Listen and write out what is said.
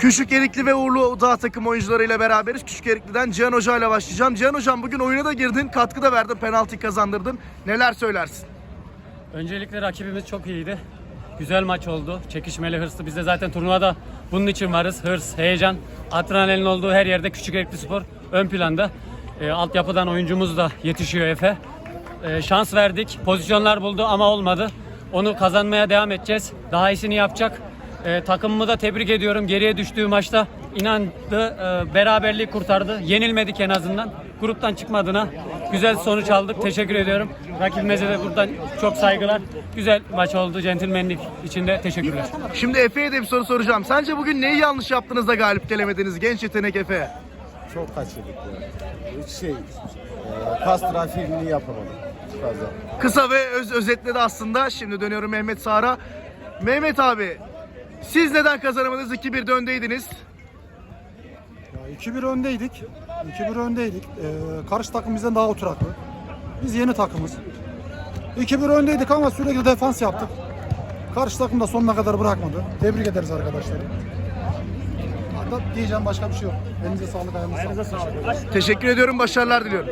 Küçük Erikli ve Uğurlu Dağ takım oyuncularıyla beraberiz. Küçük Erikli'den Cihan Hoca ile başlayacağım. Cihan Hocam bugün oyuna da girdin, katkı da verdin, penaltı kazandırdın. Neler söylersin? Öncelikle rakibimiz çok iyiydi. Güzel maç oldu. Çekişmeli, hırslı. Biz de zaten turnuvada bunun için varız. Hırs, heyecan, adrenalin olduğu her yerde Küçük Erikli Spor ön planda. E, altyapıdan oyuncumuz da yetişiyor Efe. E, şans verdik. Pozisyonlar buldu ama olmadı. Onu kazanmaya devam edeceğiz. Daha iyisini yapacak. E, takımımı da tebrik ediyorum. Geriye düştüğü maçta inandı. e, beraberliği kurtardı. Yenilmedik en azından. Gruptan çıkmadığına güzel sonuç aldık. Teşekkür ediyorum. Rakibimize de buradan çok saygılar. Güzel maç oldu. Centilmenlik içinde teşekkürler. Şimdi Efe'ye de bir soru soracağım. Sence bugün neyi yanlış yaptınız da galip gelemediniz genç yetenek Efe? Çok kaçırdık ya. Şey, e, pas trafiğini yapamadık fazla. Kısa ve öz özetledi aslında. Şimdi dönüyorum Mehmet Sağar'a. Mehmet abi, siz neden kazanamadınız? 2-1'de öndeydiniz. Ya 2-1 öndeydik. 2-1 öndeydik. Ee, karşı takım bizden daha oturaklı. Biz yeni takımız. 2-1 öndeydik ama sürekli defans yaptık. Karşı takım da sonuna kadar bırakmadı. Tebrik ederiz arkadaşları. Hatta diyeceğim başka bir şey yok. Elinize sağlık, ayağınıza sağlık. Teşekkür ediyorum, başarılar diliyorum.